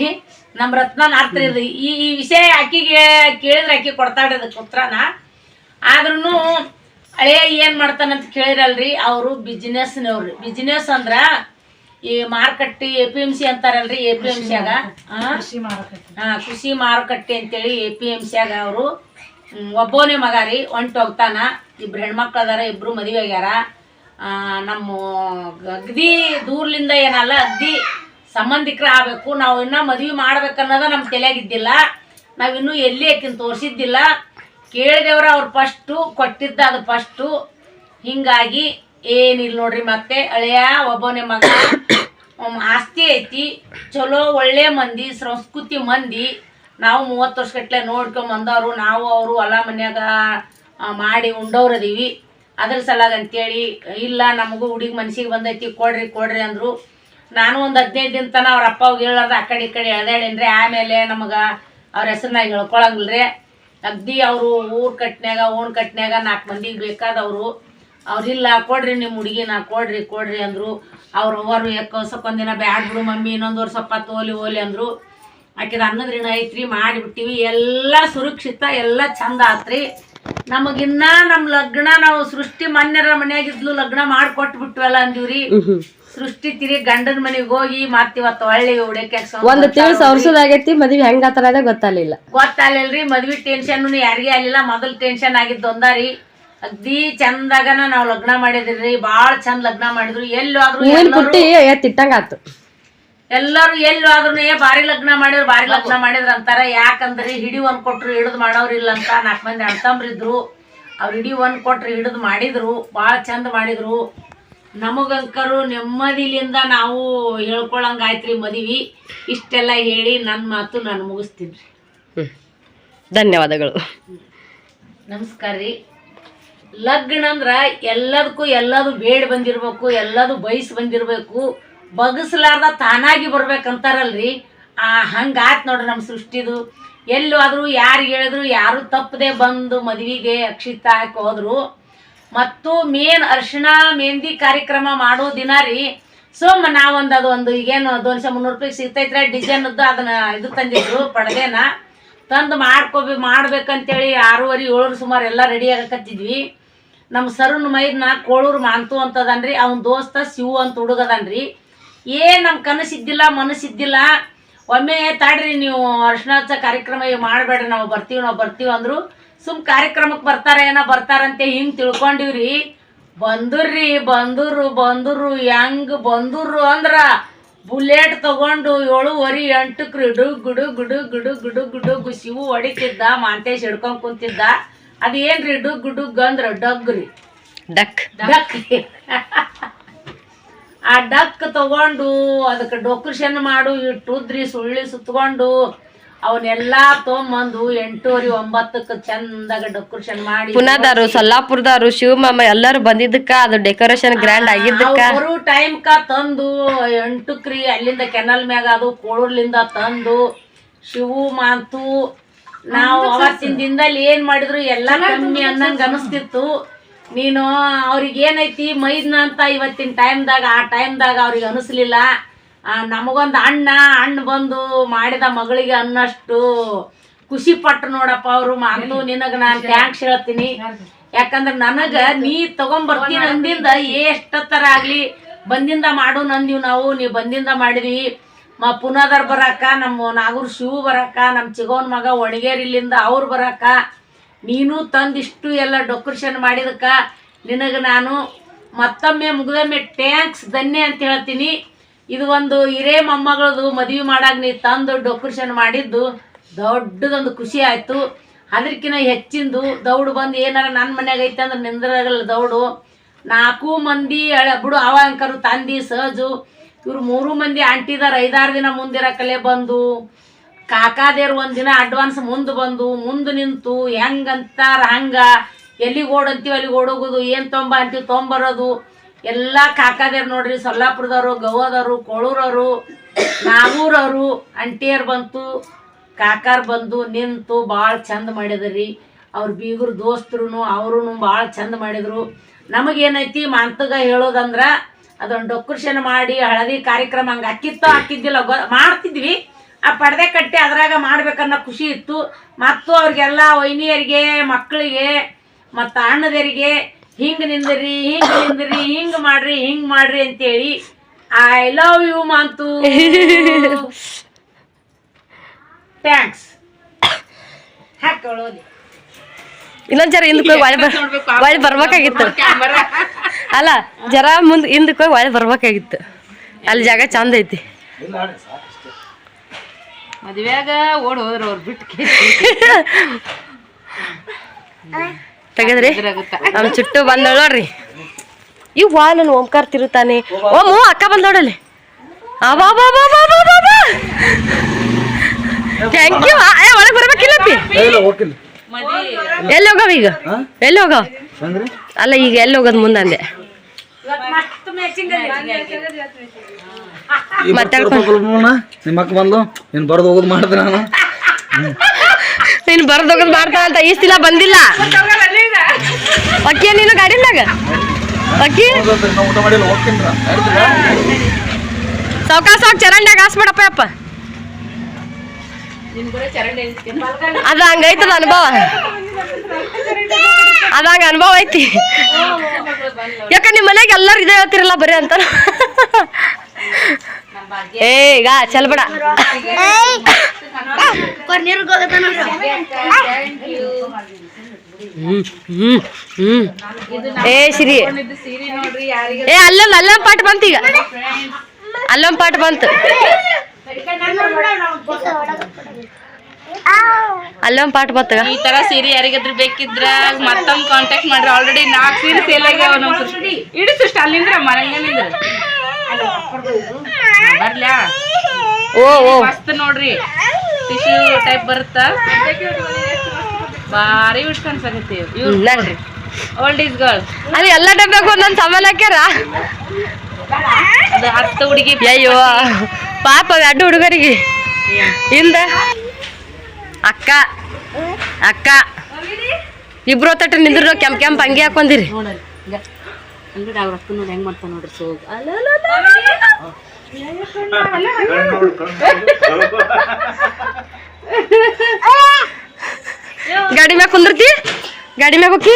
ನಮ್ಮ ರತ್ನ ಇದು ಈ ಈ ವಿಷಯ ಆಕಿಗೆ ಕೇಳಿದ್ರೆ ಆಕಿ ಕೊಡ್ತಾಳ್ರಿ ಅದಕ್ಕೆ ಉತ್ತರನ. ಆದ್ರೂ ಹಳೆ ಏನ್ ಮಾಡ್ತಾನಂತ ಕೇಳಿರಲ್ರಿ ಅವರು ಬಿಸ್ನೆಸ್ನವ್ರಿ ಬಿಸ್ನೆಸ್ ಅಂದ್ರ ಈ ಮಾರುಕಟ್ಟೆ ಎ ಪಿ ಎಂ ಸಿ ಅಂತಾರಲ್ರಿ ಎ ಪಿ ಎಂ ಸಿಯಾಗ ಹಾ ಕೃಷಿ ಮಾರುಕಟ್ಟೆ ಅಂತೇಳಿ ಎ ಪಿ ಎಂ ಸಿಯಾಗ ಅವರು. ಒಬ್ಬನೇ ಮಗ ರೀ ಹೊಂಟು ಹೋಗ್ತಾನ. ಇಬ್ರು ಹೆಣ್ಮಕ್ಳು ಅದಾರ ಇಬ್ರು ಮದುವೆ ಆಗ್ಯಾರ. ಆ, ನಮ್ಮ ಅಗ್ದಿ ದೂರ್ಲಿಂದ ಏನಲ್ಲ ಅಗ್ದಿ ಸಂಬಂಧಿಕರ ಆಗ್ಬೇಕು, ನಾವು ಇನ್ನ ಮದ್ವಿ ಮಾಡ್ಬೇಕನ್ನೋದ ನಮ್ಮ ತಲೆಯಾಗಿದ್ದಿಲ್ಲ. ನಾವಿನ್ನೂ ಎಲ್ಲಿ ಆಕಿನ ತೋರಿಸಿದ್ದಿಲ್ಲ. ಕೇಳಿದೆವ್ರ ಅವ್ರು ಫಸ್ಟು, ಕೊಟ್ಟಿದ್ದ ಅದು ಫಸ್ಟು. ಹಿಂಗಾಗಿ ಏನಿಲ್ಲ ನೋಡ್ರಿ ಮತ್ತೆ ಅಳೆಯ ಒಬ್ಬನೇ ಮಗ ಆಸ್ತಿ ಐತಿ, ಚಲೋ ಒಳ್ಳೆ ಮಂದಿ, ಸಂಸ್ಕೃತಿ ಮಂದಿ. ನಾವು ಮೂವತ್ತು ವರ್ಷಗಟ್ಲೆ ನೋಡ್ಕೊಂಬಂದವರು ನಾವು ಅವರು ಹೊಲ ಮನ್ಯಾಗ ಮಾಡಿ ಉಂಡವ್ರು ಅದೀವಿ. ಅದ್ರ ಸಲಾಗ ಅಂತೇಳಿ, ಇಲ್ಲ ನಮಗೂ ಹುಡುಗಿ ಮನ್ಸಿಗೆ ಬಂದೈತಿ, ಕೊಡ್ರಿ ಕೊಡ್ರಿ ಅಂದ್ರು. ನಾನು ಒಂದು ಹದಿನೈದು ದಿನ ತನ ಅವ್ರ ಅಪ್ಪ ಹೋಗಿ ಹೇಳಾರ್ದ ಆ ಕಡೆ ಈ ಕಡೆ ಎಳ್ದೇಳಿನ್ರಿ? ಆಮೇಲೆ ನಮಗೆ ಅವ್ರ ಹೆಸರನ್ನ ಹೇಳ್ಕೊಳಂಗಿಲ್ರಿ. ಅಗ್ದಿ ಅವರು ಊರ್ ಕಟ್ನ್ಯಾಗ, ಓಣ್ ಕಟ್ನ್ಯಾಗ ನಾಲ್ಕು ಮಂದಿಗೆ ಬೇಕಾದವರು. ಅವ್ರಿಲ್ಲ ಕೊಡ್ರಿ ನಿಮ್ಮ ಹುಡುಗಿನ ಕೊಡ್ರಿ ಕೊಡ್ರಿ ಅಂದ್ರು. ಅವ್ರು ಅವರು ಯಾಕೋಸಕ್ಕೊಂದಿನ ಬ್ಯಾಡ್ ಬಿಡು ಮಮ್ಮಿ, ಇನ್ನೊಂದು ವರ್ಷ ಪತ್ತು ಓಲಿ ಓಲಿ ಅಂದ್ರು. ಆಕಿದ ಅನ್ನದ ಋಣ ಐತ್ರಿ, ಮಾಡಿಬಿಟ್ಟಿವಿ. ಎಲ್ಲ ಸುರಕ್ಷಿತ, ಎಲ್ಲ ಚಂದ ಆತ್ರಿ. ನಮಗಿನ್ನ ನಮ್ಮ ಲಗ್ನ ನಾವು ಸೃಷ್ಟಿ ಮನ್ಯರ ಮನೆಯಾಗಿದ್ಲು ಲಗ್ನ ಮಾಡಿಕೊಟ್ಬಿಟ್ವಲ್ಲ ಅಂದಿವ್ರಿ. ಸೃಷ್ಟಿ ತಿರಿ ಗಂಡನ ಮನೆಗೆ ಹೋಗಿ ಮತ್ತಿವತ್ತು ಹೊಳ್ಳಿ ಉಡಕ್ಕೆ ಒಂದ್ ತಿಂಗಳು ಸೌರ್ಸೋದಾಗೈತಿ ಮದ್ವಿ ಹೆಂಗ್ ಆತರ ಅದ ಗೊತ್ತಾಗ್ಲಿಲ್ಲ. ಗೊತ್ತಾಗಲಿಲ್ರಿ ಮದ್ವಿ ಟೆನ್ಷನ್ ಯಾರಿಗೆ ಆಗಲಿಲ್ಲ ಮೊದಲ್ ಟೆನ್ಷನ್ ಆಗಿದ್ದು ಒಂದಾರಿ ಅಗ್ದಿ ಚಂದಾಗನ ನಾವು ಲಗ್ನ ಮಾಡಿದ್ರಿ ಭಾಳ ಚಂದ ಲಗ್ನ ಮಾಡಿದ್ರು. ಎಲ್ಲಿ ಎಲ್ಲರೂ ಪುಟ್ಟಿ ಎತ್ತಿಟ್ಟಂಗ ಆತು ಎಲ್ಲರೂ ಎಲ್ಲಿ ಆದ್ರೂ ಏ ಭಾರಿ ಲಗ್ನ ಮಾಡಿದ್ರು ಬಾರಿ ಲಗ್ನ ಮಾಡಿದ್ರು ಅಂತಾರ. ಯಾಕಂದ್ರಿ ಹಿಡಿ ಒಂದ್ ಕೊಟ್ರು ಹಿಡಿದು ಮಾಡೋರಿಲ್ಲ ಅಂತ ನಾಲ್ಕು ಮಂದಿ ಅಣ್ತಂಬ್ರಿದ್ರು ಅವ್ರು ಹಿಡಿ ಒಂದ್ ಕೊಟ್ರು ಹಿಡಿದು ಮಾಡಿದ್ರು ಭಾಳ ಚಂದ ಮಾಡಿದ್ರು. ನಮಗಂಕರು ನೆಮ್ಮದಿಲಿಂದ ನಾವು ಹೇಳ್ಕೊಳಂಗಾಯ್ತ್ರಿ ಆಯ್ತ್ರಿ ಮದುವೆ. ಇಷ್ಟೆಲ್ಲ ಹೇಳಿ ನನ್ನ ಮಾತು ನಾನು ಮುಗಿಸ್ತೀನಿ ರೀ. ಧನ್ಯವಾದಗಳು. ನಮಸ್ಕಾರ ರೀ. ಲಗ್ನ ಅಂದ್ರೆ ಎಲ್ಲದಕ್ಕೂ ಎಲ್ಲದು ಬೇಡ ಬಂದಿರಬೇಕು ಎಲ್ಲದು ಬಯಸ್ ಬಂದಿರಬೇಕು. ಬಗಸ್ಲಾರ್ದ ತಾನಾಗಿ ಬರ್ಬೇಕಂತಾರಲ್ರಿ. ಆ ಹಂಗಾತ್ ನೋಡ್ರಿ ನಮ್ಮ ಸೃಷ್ಟಿದು. ಎಲ್ಲೂ ಆದರೂ ಯಾರಿಗೆ ಹೇಳಿದ್ರು ಯಾರು ತಪ್ಪದೆ ಬಂದು ಮದುವೆಗೆ ಅಕ್ಷಿತ ಹಾಕಿ ಹೋದ್ರು. ಮತ್ತು ಮೇನ್ ಅರ್ಶಿಣ ಮೆಹಂದಿ ಕಾರ್ಯಕ್ರಮ ಮಾಡೋ ದಿನ ರೀ. ಸೋಮ ನಾವೊಂದು ಅದು ಒಂದು ಈಗೇನು ದೋನ್ಸೆ ಮುನ್ನೂರು ರೂಪಾಯಿ ಸಿಗ್ತೈತ್ರೆ ಡಿಸೈನ್ದು ಅದನ್ನ ಇದು ತಂದಿದ್ರು ಪಡದೇನ. ತಂದು ಮಾಡ್ಕೋಬಿ, ಮಾಡ್ಬೇಕಂತೇಳಿ ಆರೂವರೆ, ಏಳರ ಸುಮಾರು ಎಲ್ಲ ರೆಡಿ ಆಗಕತ್ತಿದ್ವಿ. ನಮ್ಮ ಸರನ್ ಮೈದ್ನ ಕೋಳೂರು ಮಾಂತು ಅಂತದನ್ರಿ, ಅವನ ದೋಸ್ತ ಶಿವು ಅಂತ ಹುಡುಗದನ್ರಿ. ಏನು ನಮ್ಮ ಕನಸಿದ್ದಿಲ್ಲ, ಮನಸ್ಸಿದ್ದಿಲ್ಲ. ಒಮ್ಮೆ ತಾಡ್ರಿ ನೀವು ಅರ್ಶನಾಚ ಕಾರ್ಯಕ್ರಮ ಮಾಡಬೇಡ್ರಿ, ನಾವು ಬರ್ತೀವಿ ನಾವು ಬರ್ತೀವಿ ಅಂದ್ರು. ಸುಮ್ ಕಾರ್ಯಕ್ರಮಕ್ಕೆ ಬರ್ತಾರ ಏನೋ ಬರ್ತಾರಂತೆ ಹಿಂಗೆ ತಿಳ್ಕೊಂಡಿವ್ರಿ. ಬಂದುರ್ರಿ ಬಂದರು ಬಂದರು ಹೆಂಗ್ ಬಂದರು ಅಂದ್ರ ಬುಲೆಟ್ ತಗೊಂಡು ಏಳುವರೆ ಎಂಟಕ್ಕೆ ಡುಗ್ ಗುಡು ಗುಡು ಗುಡು ಗುಡು ಗುಡು ಶಿವು ಹೊಡಿತಿದ್ದ ಮಾಂತೇಶ್ ಹಿಡ್ಕೊಂಡ್ ಕುಂತಿದ್ದ. ಅದು ಏನ್ರಿ ಡುಗ್ ಡುಗ್ ಅಂದ್ರ ಡಗ್ರಿ ಡಕ್. ಡಕ್. ಆ ಡಕ್ ತಗೊಂಡು ಅದಕ್ಕೆ ಡೊಕ್ರೇಷನ್ ಮಾಡು ಇಟ್ಟುದ್ರಿ ಸುಳ್ಳಿ ಸುತ್ಕೊಂಡು ಅವನ್ನೆಲ್ಲಾ ತೊಗೊಂಬಂದು ಎಂಟೂವರೆ ಒಂಬತ್ತಕ್ಕ ಚಂದಾಗ ಡೆಕೋರೇಷನ್ ಮಾಡಿ ಪುನಾದಾರು ಸೊಲ್ಲಾಪುರದವರು ಶಿವಮಾಮ ಎಲ್ಲರೂ ಬಂದಿದ್ದಕ್ಕ? ಅದು ಡೆಕೋರೇಷನ್ ಗ್ರ್ಯಾಂಡ್ ಆಗಿದ್ದಕ್ಕ? ಅವರು ಟೈಮ್ಕ ತಂದು ಎಂಟಕ್ರಿ ಅಲ್ಲಿಂದ ಕೆನಲ್ ಮ್ಯಾಗ ಅದು ಕೋಳೂರ್ಲಿಂದ ತಂದು ಶಿವು ಮಾಂತು ನಾವು ಅವತ್ತಿನ ದಿನದಲ್ಲಿ ಏನ್ ಮಾಡಿದ್ರು ಎಲ್ಲ ಕಮ್ಮಿ ಅನ್ನಂಗ ಅನಿಸ್ತಿತ್ತು. ನೀನು ಅವ್ರಿಗೆ ಏನೈತಿ ಮೈದ್ನ ಅಂತ ಇವತ್ತಿನ ಟೈಮ್ದಾಗ ಆ ಟೈಮ್ದಾಗ ಅವ್ರಿಗೆ ಅನಿಸ್ಲಿಲ್ಲ. ನಮಗೊಂದು ಅಣ್ಣ ಅಣ್ಣ ಬಂದು ಮಾಡಿದ ಮಗಳಿಗೆ ಅನ್ನಷ್ಟು ಖುಷಿ ಪಟ್ಟು ನೋಡಪ್ಪ ಅವರು. ಮಾತು ನಿನಗೆ ನಾನು ಥ್ಯಾಂಕ್ಸ್ ಹೇಳ್ತೀನಿ. ಯಾಕಂದ್ರೆ ನನಗೆ ನೀ ತಗೊಂಬರ್ತೀನಿ ಅಂದಿಂದ ಎಷ್ಟತ್ತರ ಆಗಲಿ ಬಂದಿಂದ ಮಾಡು ನಂದೀವಿ ನಾವು ನೀ ಬಂದಿಂದ ಮಾಡಿದ್ವಿ. ಮ ಪುನಾದರ್ ಬರಕ್ಕ ನಮ್ಮ ನಾಗೂರ್ ಶಿವು ಬರಕ್ಕ ನಮ್ಮ ಚಿಗೋನ್ ಮಗ ಒಣಗೇರಿಲಿಂದ ಅವ್ರು ಬರಾಕ ನೀನು ತಂದಿಷ್ಟು ಎಲ್ಲ ಡೆಕೋರೇಷನ್ ಮಾಡಿದಕ್ಕ ನಿನಗೆ ನಾನು ಮತ್ತೊಮ್ಮೆ ಮುಗಿದೊಮ್ಮೆ ಟ್ಯಾಂಕ್ಸ್ ಧನ್ಯ ಅಂತ ಹೇಳ್ತೀನಿ. ಇದು ಒಂದು ಹಿರೇ ಮೊಮ್ಮಗಳದು ಮದುವೆ ಮಾಡಾಗ ನೀ ತಂದು ಡೆಕೋರೇಷನ್ ಮಾಡಿದ್ದು ದೊಡ್ಡದೊಂದು ಖುಷಿ ಆಯಿತು. ಅದಕ್ಕಿಂತ ಹೆಚ್ಚಿಂದು ದೌಡು ಬಂದು ಏನಾರ ನನ್ನ ಮನೆಯಾಗ ಐತೆ ಅಂದ್ರೆ ನಿಂದ್ರಾಗಲ್ಲ ದೌಡು. ನಾಲ್ಕು ಮಂದಿ ಬಿಡು ಅವಂಕರು ತಂದಿ, ಸಹಜು. ಇವ್ರು ಮೂರು ಮಂದಿ ಆಂಟಿದಾರ ಐದಾರು ದಿನ ಮುಂದಿರಕಲೆ ಬಂದು. ಕಾಕಾದೇರು ಒಂದಿನ ಅಡ್ವಾನ್ಸ್ ಮುಂದೆ ಬಂದು, ಮುಂದೆ ನಿಂತು ಹೆಂಗಂತಾರ ಹಂಗ. ಎಲ್ಲಿಗೆ ಓಡಂತೀವಿ ಅಲ್ಲಿಗೆ ಓಡೋಗೋದು, ಏನು ತೊಂಬ ಅಂತೀವಿ, ತೊಂಬರೋದು. ಎಲ್ಲ ಕಾಕಾದೇವ್ರು ನೋಡ್ರಿ, ಸೊಲ್ಲಾಪುರದವರು, ಗೌವಾದವರು, ಕೊಳೂರವರು, ನಾಗೂರವರು, ಅಂಟಿಯರ್ ಬಂತು, ಕಾಕಾರ್ ಬಂದು ನಿಂತು ಭಾಳ ಚಂದ ಮಾಡಿದ್ರಿ. ಅವ್ರ ಬೀಗರು ದೋಸ್ತರು ಅವರು ಭಾಳ ಚಂದ ಮಾಡಿದ್ರು. ನಮಗೇನೈತಿ ಮಂತಗ ಹೇಳೋದಂದ್ರ, ಅದೊಂದು ಡೆಕೋರೇಷನ್ ಮಾಡಿ, ಹಳದಿ ಕಾರ್ಯಕ್ರಮ ಹಂಗೆ ಅಕ್ಕಿತ್ತೋ ಹಾಕಿದ್ದಿಲ್ಲ, ಗೊ, ಮಾಡ್ತಿದ್ವಿ. ಆ ಪಡದೆ ಕಟ್ಟಿ ಅದ್ರಾಗ ಮಾಡ್ಬೇಕನ್ನೋ ಖುಷಿ ಇತ್ತು. ಮತ್ತು ಅವ್ರಿಗೆಲ್ಲ ವೈನಿಯರಿಗೆ, ಮಕ್ಕಳಿಗೆ, ಮತ್ತು ಅಣ್ಣದರಿಗೆ ಹಿಂಗೆ ನಿಂದ್ರಿ ಹಿಂಗ್ ನಿಂದ್ರಿ ಹಿಂಗ್ ಮಾಡ್ರಿ ಹಿಂಗ್ ಮಾಡ್ರಿ ಅಂತೇಳಿ ಐ ಲವ್ ಯು ಮಾತು. ಥ್ಯಾಂಕ್ಸ್ ಹಾಕೊಳ್ಳೋದು. ಇನ್ನೊಂದ್ ಜರ ಹಿಂದಕ್ಕೆ ಹೋಗಿ ಬರ್ಬೇಕಾಗಿತ್ತು. ಅಲ್ಲ ಜರ ಮುಂದ್ ಹಿಂದಕ್ಕೆ ಹೋಗಿ ಬರ್ಬೇಕಾಗಿತ್ತು. ಅಲ್ಲಿ ಜಾಗ ಚಂದ ಐತಿ. ಮದ್ವೆಯಾಗ ಓಡ್ ಹೋದ್ರ ಅವ್ರು ಬಿಟ್ಟು ತೆಗದ್ರಿ? ನಮ್ ಚುಟ್ಟು ಬಂದ ನೋಡ್ರಿ. ಇವ್ ವಾ ನನ್ ಓಂಕಾರ ತಿರುತಾನೆ. ಓ ಅಕ್ಕ ಬಂದ್ ನೋಡಲ್ಲಿ. ಥ್ಯಾಂಕ್ ಯು ಒಳಗೆ ಬರ್ಬೇಕಿಲ್ಲಪ್ಪಿ ಎಲ್ಲಿ ಹೋಗವ ಈಗ? ಎಲ್ಲಿ ಹೋಗವ? ಅಲ್ಲ ಈಗ ಎಲ್ಲಿ ಹೋಗೋದು ಮುಂದಂದೆ ನೀನು ಬರೆದು ಹೋಗೋದು ಮಾಡಿದೆ ನಾನು. ನೀನು ಬರೋದ್ ಹೋಗೋದು ಮಾಡ್ತಾ ಅಂತ ಈ ಸಲ ಬಂದಿಲ್ಲ. ಅಕ್ಕಿ ನೀನು ಗಾಡಿನಾಗ ಅಕ್ಕಿ? ಸಾವ್ಕಾಸ ಸಾಕ್ ಚರಂಡ್ಯಾಗ ಹಾಸ್ಬಿಡಪ್ಪ ಯಪ್ಪ. ನಿನ್ ಬರೀ ಚರಂಡಿ ಎಣಿಸ್ತೀನಿ. ಅದ ಹಂಗೈತದ ಅನುಭವ. ಅದ ಹಂಗ ಅನುಭವ ಐತಿ. ಯಾಕ ನಿಮ್ಮ ಮನೆಗೆ ಎಲ್ಲರೂ ಇದೇ ಹೇಳ್ತಿರಲ್ಲ ಬರೀ ಅಂತ. ಏ ಈಗ ಚಲ್ಬೇಡ ಬಿಡ. ಹ್ಮ್ ಏ ಸಿರಿ ಏ ಅಲ್ಲೊಂದು ಅಲ್ಲೊಂದು ಪಾಠ ಬಂತು ಈಗ. ಅಲ್ಲೊಂದು ಪಾಠ ಬಂತು. ಅಲ್ಲೊಂದು ಪಾಠ ಬಂತು ಈ ತರ ಸೀರೆ ಯಾರಿಗಾದ್ರೂ ಬೇಕಿದ್ರ ಮತ್ತೊಂದು ಕಾಂಟ್ಯಾಕ್ಟ್ ಮಾಡ್ರಿ. ಆಲ್ರೆಡಿ ನಾಲ್ಕು ಸೀರೆ ಸೇಲ್ ಆಗ್ಯಾವ ನಮ್ ಸೃಷ್ಟಿ ಇಡು ಸೃಷ್ಟಿ ಅಲ್ಲಿಂದ್ರ ಮನೆಗೆ ನಿಂದ್ರ. ಬರ್ಲ್ಯಾ ಓ ಓ. ಮಸ್ತ್ ನೋಡ್ರಿ. ಟಿಶ್ಯೂ ಟೈಪ್ ಬರುತ್ತ? ಭಾರಿ ಉಟ್ಕೊಂಡ್ ಸಾಕತ್ತೀವಿ ಇವ್ರು ಹ್ಮ್, ಓಲ್ಡ್ ಈಸ್ ಗರ್ಲ್ ಅದು ಎಲ್ಲ ಡಬ್ಬಕ್ಕೆ ಒಂದೊಂದು ಸಾಮಾನು ಹಾಕ್ಯಾರ ಅದು ಹತ್ತು ಹುಡುಗಿ ಅಯ್ಯೋ ಪಾಪ ಅಡ್ಡು ಹುಡುಗರಿಗೆ. ಹಿಂದ. ಅಕ್ಕ. ಅಕ್ಕ. ಇಬ್ರು ಹೊತ್ತಟ್ಟ ನಿಂದ್ರು ಕೆಂಪ್ ಕೆಂಪ್ ಅಂಗಿ ಹಾಕೊಂಡಿರಿ. ಈಗ ಅಂಗಡಿ ಅವ್ರ ಅಕ್ಕ ನೋಡಿ. ಹೆಂಗ್ ಮಾಡ್ತಾನ ನೋಡ್ರಿ ಸೋಗ್ ಗಾಡಿ ಮ್ಯಾಗ ಕುಂದಿರ್ತಿ? ಗಾಡಿ ಮ್ಯಾಗ ಹೋಗಿ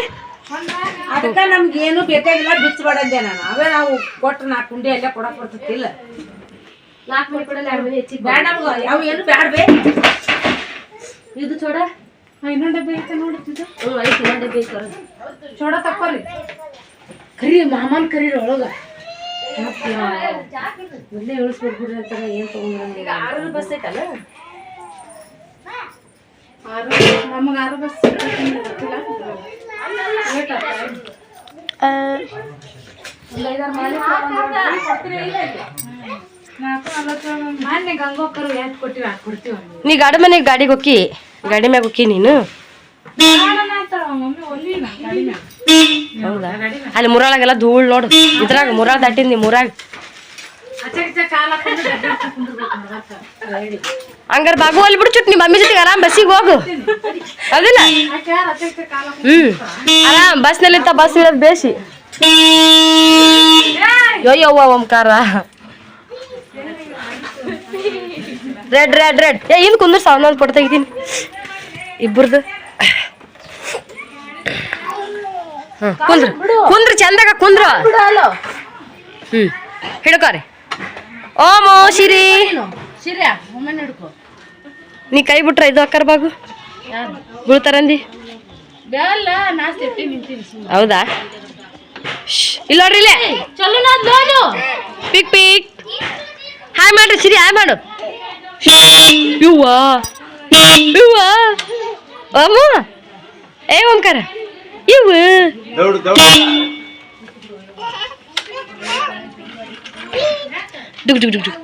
ಅದಕ್ಕೆ ನಮ್ಗೆ ಏನು ಬೇಕಾಗಿಲ್ಲ ಬಿಚ್ಚಬಾರ್ದೆ ನಾನು. ಅವೇ ನಾವು ಕೊಟ್ಟು ನಾಲ್ಕು ಕುಂಡಿ ಅಲ್ಲೇ ಕೊಡಕ್ ಬರ್ತೈತಿಲ್ಲ. ನಾಲ್ಕು ಮೂರು ಕೂಡ ಎರಡು ಹೆಚ್ಚಿಗೆ ಬೇಡ ನಮ್ಗೆ ಯಾವ ಏನು ಬೇಡ ಬೇ? ಇದು ಚೋಡ? ಇನ್ನೊಂದು ಡಬ್ಬಿ ಐತೆ ನೋಡುತ್ತಿದ್ದು ಹ್ಞೂ ಐದು ನೋಡಿ ಐತೆ ಚೋಡ ತಕ್ಕೋರಿ. ಕರಿ ಮಾಮನ್ ಕರೀರಿ ಮತ್ತೆ ಮೊನ್ನೆ ಇಳಿಸ್ಬಿಡ್ಬಿಡ್ರಿ ಅಂತಾರ ಏನು ಆರು ಬಸ್ ಐತಲ್ಲ? ಆರು ನಮಗೆ ಆರು ಬಸ್ ಗೊತ್ತಿಲ್ಲ ಲೇಟ್ ನೀ ಗಾಡಿ ಮನೆಗೆ ಗಾಡಿಗೆ ಹೋಗಿ ಗಾಡಿ ಮ್ಯಾಗ ಹೋಗಿ ನೀನು? ಹೌದಾ? ಅಲ್ಲಿ ಮುರಾಳಾಗೆಲ್ಲ ಧೂಳು ನೋಡು. ಇದ್ರಾಗ ಮುರಾಳ ದಾಟಿಂದಿ ಮುರಾಗ್ ಹಂಗಾರ ಬಾಗು ಅಲ್ಲಿ ಬಿಡು ಚುಟ್ ನಿಮ್ಮ ಮಮ್ಮಿ ಜೊತೆಗೆ ಆರಾಮ್ ಬಸ್ಸಿಗೆ ಹೋಗು. ಅದಿಲ್ಲ? ಹ್ಮ್. ಆರಾಮ್ ಬಸ್ನಲ್ಲಿಂತ ಬಸ್ ಇರೋದು ಬೇಸಿ ಯವ್ವ ಓಂಕಾರ ರೆಡ್ ರೆಡ್ ರೆಡ್ ಏ ಇನ್ನು ಕುಂದ್ರ ಸಾವನ್ನೊಂದು ಫೋಟೋ ತೆಗಿತೀನಿ. ಇಬ್ಬರದು. ಹ್ಞೂ ಕುಂದ್ರ. ಕುಂದ್ರ, ಚಂದಾಗ ಕುಂದ್ರ. ಹ್ಮ್. ಹಿಡ್ಕೋರಿ ಓಮೋ ಶಿರಿ ಸಿರಿಯಾ ಒಮ್ಮೆ ಹಿಡ್ಕೊ ನೀ ಕೈ ಬಿಟ್ರ ಇದು ಅಕ್ಕರ್ ಬಾಗು. ಬೀಳ್ತಾರಂದಿ ಬೇಲ್ಲ ನಾ ಸಿಟ್ಟಿ ನಿಂತೀನಿ ಹೌದಾ? ಇಲ್ಲ ನೋಡ್ರಿ ಇಲ್ಲೇ. ಚಲೋ ನಾ ಲೋನು ಪಿಕ್ ಪಿಕ್. ಹಾಯ್ ಮಾಡ್ರಿ ಸಿರಿ ಹಾಯ್ ಮಾಡು. ಯುವ ಯುವ ಅಮ್ಮ ಏ ಓಂಕಾರ. ಇವ ಡುಗ್ ಡುಗ್ ಡುಗ್ ಡುಗ್.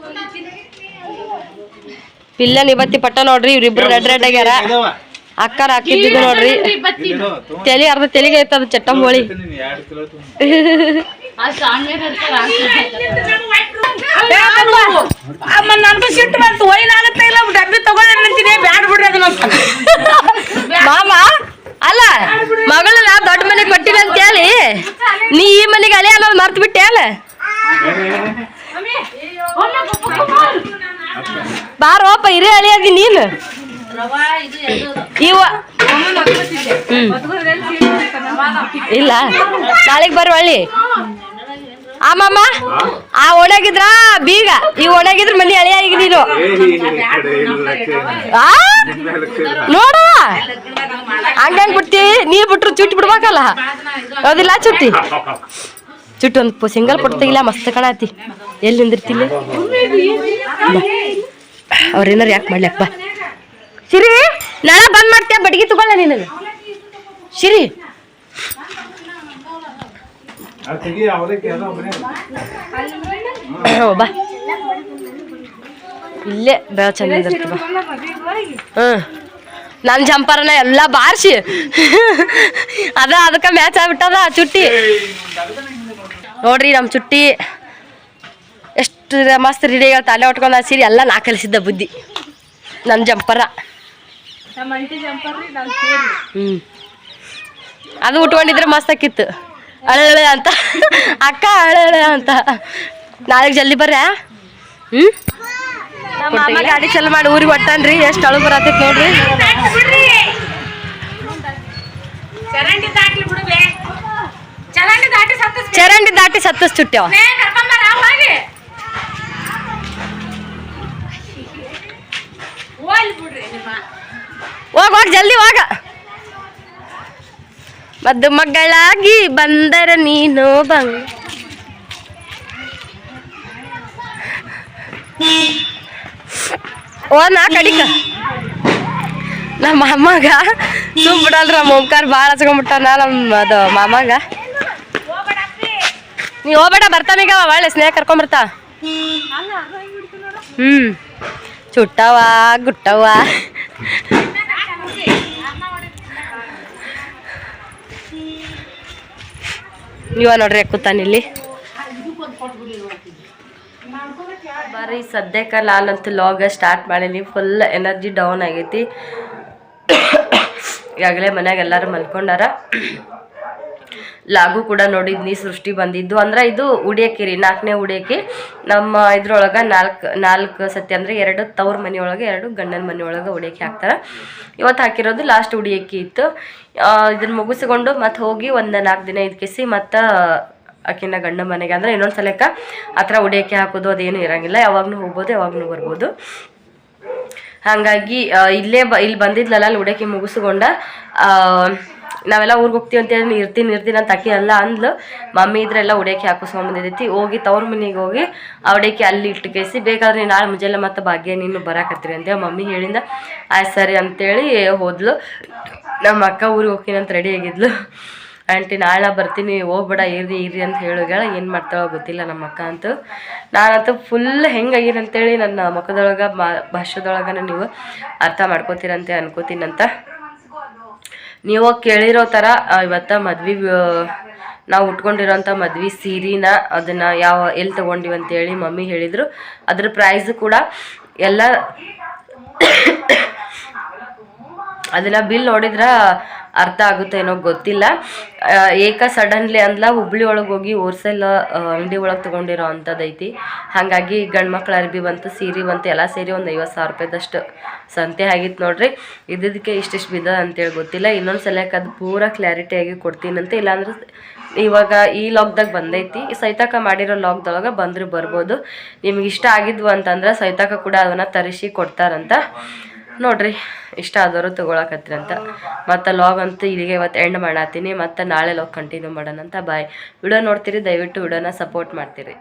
ಪಿಲ್ಲ ನಿಬತ್ತಿ ಪಟ್ಟ ನೋಡ್ರಿ ಇವ್ರಿಬ್ರು ರೆಡ್ ರೆಡ್ ಆಗ್ಯಾರ. ಅಕ್ಕಾರ ಹಾಕಿದ್ದು ನೋಡ್ರಿ. ತಲಿ ಅರ್ಧ ತೆಲಿಗೆ ಐತದ ಚಟ್ಟಂ ಹೋಳಿ. ಅಮ್ಮ ನನ್ಗೂ ಸಿಟ್ಟು ಬಂತು. ಒಯ್ನ್ ಆಗತ್ತೆ ಇಲ್ಲ ಡಬ್ಬಿ ತಗೊಂಡೆ ನಿಂತೀನಿ ಬ್ಯಾಡ ಬಿಡ್ರಿ ಅದನ್ನ ಮಾಮ ಅಲ್ಲ ಮಗಳನ್ನ ದೊಡ್ಡ ಮನೆಗೆ ಕೊಟ್ಟಿವಿ ಅಂತ ಹೇಳಿ. ನೀ ಈ ಮನೆಗೆ ಅಲೆ ಅನ್ನೋದು ಮರ್ತು ಬಿಟ್ಟೆ ಅಲ್ಲ ಬಾರೋಪ ಇರೇ ಅಳಿ ಅದಿ ನೀನು. ಇವ. ಇಲ್ಲ ನಾಳೆಗೆ ಬರ್ರಿ ಒಳ್ಳಿ ಆಮಮ್ಮ ಮಾಮ, ಆ ಒಣಗಿದ್ರ ಬೀಗ, ಈ ಒಣಗಿದ್ರ ಮನೆ ಅಳಿಯ ಈಗ ನೀನು ನೋಡುವ. ಹಂಗಂಗ್ ಬಿಡ್ತಿ ನೀ ಬಿಟ್ರು ಚುಟ್ಟಿ ಬಿಡ್ಬೇಕಲ್ಲ. ಹೌದಿಲ್ಲ, ಚುಟ್ಟಿ? ಚುಟ್ಟಿ ಒಂದು ಸಿಂಗಲ್ ಕೊಡ್ತಿಲ್ಲ ಮಸ್ತ್ ಕಾಣತಿ. ಎಲ್ಲಿ ನಿಂದಿರ್ತಿಲ್ಲ ಅವ್ರೇನಾರು ಯಾಕೆ ಮಾಡ್ಲಪ್ಪ ಸಿರಿ ನಾಳೆ ಬಂದ್ ಮಾಡ್ತೀಯ, ಬಡ್ಗಿ ತಗೊಳ್ಳ ನಿನಗೆ. ಸಿರಿ ಬಾ. ಇಲ್ಲೇ ಬೇಳ ಚಂದ ನಿಂದಿರ್ತೀವ ಹ್ಮ್. ನನ್ನ ಜಂಪರನ ಎಲ್ಲ ಬಾರ್ಸಿ. ಅದ, ಅದಕ್ಕೆ ಮ್ಯಾಚ್ ಆಗ್ಬಿಟ್ಟದ ಚುಟ್ಟಿ. ನೋಡ್ರಿ ನಮ್ಮ ಚುಟ್ಟಿ ಎಷ್ಟು ಮಸ್ತ್ ರೆಡಿ ಆಗ ತಲೆ ಉಟ್ಕೊಂಡು ಸೀರೆ ಎಲ್ಲ ನಾ ಕಲಿಸಿದ್ದ ಬುದ್ಧಿ. ನನ್ನ ಜಂಪರ ಹ್ಞೂ ಅದು ಉಟ್ಕೊಂಡಿದ್ರೆ ಮಸ್ತ್ ಆಕಿತ್ತು. ಅಳೆ ಅಂತ. ಅಕ್ಕ ಅಳೆ ಅಂತ. ನಾಳೆಗೆ ಜಲ್ದಿ ಬರ್ರ ಹ್ಞೂ ನಮ್ಮ ಗಾಡಿ ಚಲ ಮಾಡಿ ಊರಿಗೆ ಹೊಟ್ಟಾನ್ರಿ ಎಷ್ಟು ಅಳು ಬರತ್ತೆ ನೋಡ್ರಿ. ಚರಂಡಿ ದಾಟಿ ಸತ್ತು ಚರಂಡಿ ದಾಟಿ ಸತ್ತಸ್ ಚುಟ್ಟ್ಯಾವ ಕರ್ಕೊಂಬರ ಹೋಗಿ. ನಿಮ್ಮ. ಹೋಗ್ ಜಲ್ದಿ ಹೋಗ. ಮದ್ದು ಮಗಳಾಗಿ ಬಂದರ ನೀನು ಬಂಗ. ಓ ನಾ ಕಡಿಕ. ನಮ್ಮ ಅಮ್ಮಗ ಸುಮ್ ಬಿಡಲ್ರ ಓಂಕಾರ ಭಾಳ ಹಚ್ಕೊಂಡ್ಬಿಟ್ಟಾನ ನಮ್ಮ ಅದು ಮಾಮಗ. ನೀ ಹೋಗ್ಬೇಡ ಬರ್ತಾನೀಗ ಒಳ್ಳೆ ಸ್ನೇಹ ಕರ್ಕೊಂಬರ್ತಾ ಹ್ಮ್. ಚುಟ್ಟವ ಗುಟ್ಟವ ನೀವ ನೋಡ್ರಿ ಕೂತಾನಿಲ್ಲಿ ಬರೀ ಸದ್ಯಕ್ಕೆ ನಾನಂತೂ ಲಾಗ ಸ್ಟಾರ್ಟ್ ಮಾಡೀನಿ ಫುಲ್ ಎನರ್ಜಿ ಡೌನ್ ಆಗೈತಿ. ಈಗಾಗಲೇ ಮನ್ಯಾಗ ಎಲ್ಲರೂ ಮಲ್ಕೊಂಡಾರ. ಲಾಗು ಕೂಡ ನೋಡಿದ್ನಿ, ಸೃಷ್ಟಿ ಬಂದಿದ್ದು. ಅಂದ್ರೆ ಇದು ಉಡಿಯಕ್ಕಿ ನಾಲ್ಕನೇ ಉಡಿಯಕ್ಕಿ. ನಮ್ಮ ಇದ್ರೊಳಗೆ ನಾಲ್ಕು ನಾಲ್ಕು ಸತಿ ಅಂದರೆ ಎರಡು ತವ್ರ ಮನೆಯೊಳಗೆ, ಎರಡು ಗಂಡನ ಮನೆಯೊಳಗೆ ಉಡಿಯಕ್ಕಿ ಹಾಕ್ತಾರೆ. ಇವತ್ತು ಹಾಕಿರೋದು ಲಾಸ್ಟ್ ಉಡಿಯಕ್ಕಿ ಇತ್ತು. ಇದನ್ನ ಮುಗಿಸ್ಕೊಂಡು ಮತ್ತೆ ಹೋಗಿ ಒಂದು ನಾಲ್ಕು ದಿನ ಇದ್ಕಿಸಿ ಮತ್ತು ಆಕಿನ ಗಂಡ ಮನೆಗೆ. ಅಂದ್ರೆ ಇನ್ನೊಂದು ಸಲಕ್ಕ ಆ ಥರ ಉಡಿಯಕ್ಕೆ ಹಾಕೋದು ಅದೇನು ಇರಂಗಿಲ್ಲ. ಯಾವಾಗಲೂ ಹೋಗ್ಬೋದು ಯಾವಾಗಲೂ ಬರ್ಬೋದು. ಹಾಗಾಗಿ ಇಲ್ಲೇ ಬ, ಇಲ್ಲಿ ಬಂದಿದ್ಲಲ್ಲ ಅಲ್ಲಿ ಉಡಕಿ ಮುಗಿಸ್ಕೊಂಡ ನಾವೆಲ್ಲ ಊರಿಗೆ ಹೋಗ್ತೀವಿ ಅಂತ ಹೇಳಿ ಇರ್ತೀನಿ ಇರ್ತೀನಿ ಅಂತ ಅಕ್ಕಿ ಎಲ್ಲ ಅಂದ್ಲು. ಮಮ್ಮಿ ಇದ್ರೆಲ್ಲ ಉಡೇಕಿ ಹಾಕಿಸ್ಕೊಂಬಂದಿದ್ದೈತಿ ಹೋಗಿ ತವ್ರ ಮನೆಗೆ ಹೋಗಿ ಆ ಉಡೇಕಿ ಅಲ್ಲಿ ಇಟ್ಟು ಕೇಸಿ ಬೇಕಾದ್ರೆ ನೀನು ನಾಳೆ ಮುಂಜಾನೆ ಮತ್ತೆ ಭಾಗ್ಯ ನೀನು ಬರಾಕತ್ತೀರಿ ಅಂತೇಳಿ ಮಮ್ಮಿ ಹೇಳಿಂದ. ಆಯ್ತು ಸರಿ ಅಂತೇಳಿ ಹೋದ್ಲು. ನಮ್ಮ ಅಕ್ಕ ಊರಿಗೆ ಹೋಗ್ತೀನಿ ಅಂತ ರೆಡಿ ಆಗಿದ್ಲು. ಆಂಟಿ ನಾಳೆ ಬರ್ತೀನಿ, ಹೋಗ್ಬೇಡ, ಇರ್ರಿ ಇರ್ರಿ ಅಂತ ಹೇಳೋಗಳ ಏನು ಮಾಡ್ತಾಳೋ ಗೊತ್ತಿಲ್ಲ ನಮ್ಮ ಅಕ್ಕ ಅಂತೂ. ನಾನಂತೂ ಫುಲ್ ಹೆಂಗಾಗಿನ ಅಂತೇಳಿ ನನ್ನ ಮುಖದೊಳಗೆ ಭಾಷೆದೊಳಗೆ ನೀವು ಅರ್ಥ ಮಾಡ್ಕೋತೀರಂತೆ ಅನ್ಕೋತೀನಂತ. ನೀವು ಕೇಳಿರೋ ಥರ ಇವತ್ತ ಮದ್ವೆ ನಾವು ಉಟ್ಕೊಂಡಿರೋಂಥ ಮದ್ವೆ ಸೀರೆನ ಅದನ್ನು ಯಾವ ಎಲ್ಲಿ ತೊಗೊಂಡಿವಿ ಅಂತೇಳಿ ಮಮ್ಮಿ ಹೇಳಿದರು. ಅದ್ರ ಪ್ರೈಸ್ ಕೂಡ ಎಲ್ಲ ಅದನ್ನು ಬಿಲ್ ನೋಡಿದ್ರ ಅರ್ಥ ಆಗುತ್ತೆ ಏನೋ ಗೊತ್ತಿಲ್ಲ. ಏಕ ಸಡನ್ಲಿ ಅಂದ್ಲ ಹುಬ್ಳಿ ಒಳಗೆ ಹೋಗಿ ಹೋಲ್ಸೇಲ್ ಅಂಗಡಿ ಒಳಗೆ ತೊಗೊಂಡಿರೋ ಅಂಥದ್ದೈತಿ. ಹಾಗಾಗಿ ಗಂಡು ಮಕ್ಳು ಅರ್ಬಿ ಬಂತು, ಸೀರೆ ಬಂತು, ಎಲ್ಲ ಸೇರಿ ಒಂದು ಐವತ್ತು ಸಾವಿರ ರೂಪಾಯಿದಷ್ಟು ಸಂತೆ ಆಗಿತ್ತು ನೋಡ್ರಿ. ಇದಕ್ಕೆ ಇಷ್ಟಿಷ್ಟು ಬಿದ್ದ ಅಂತೇಳಿ ಗೊತ್ತಿಲ್ಲ. ಇನ್ನೊಂದು ಸಲಕ್ಕೆ ಅದು ಪೂರ ಕ್ಲಾರಿಟಿಯಾಗಿ ಕೊಡ್ತೀನಂತೆ ಇಲ್ಲಾಂದ್ರೆ ಇವಾಗ ಈ ಲಾಕ್ದಾಗ ಬಂದೈತಿ. ಸೈತಾಕ ಮಾಡಿರೋ ಲಾಕ್ದೊಳಗೆ ಬಂದ್ರೆ ಬರ್ಬೋದು. ನಿಮ್ಗೆ ಇಷ್ಟ ಆಗಿದ್ವು ಅಂತಂದ್ರೆ ಸೈತಾಕ ಕೂಡ ಅದನ್ನು ತರಿಸಿ ಕೊಡ್ತಾರಂತ. ನೋಡ್ರಿ. ಇಷ್ಟ ಆದವರು ತೊಗೊಳಕತ್ರಿ ಅಂತ. ಮತ್ತೆ ಲಾಗ್ ಅಂತೂ ಇಲ್ಲಿಗೆ ಇವತ್ತು ಎಂಡ್ ಮಾಡತ್ತೀನಿ ಮತ್ತು ನಾಳೆ ಲಾಗ್ ಕಂಟಿನ್ಯೂ ಮಾಡೋಣ ಅಂತ ಬಾಯ್ ವಿಡಿಯೋ ನೋಡ್ತೀರಿ, ದಯವಿಟ್ಟು ವಿಡಿಯೋನ ಸಪೋರ್ಟ್ ಮಾಡ್ತೀರಿ.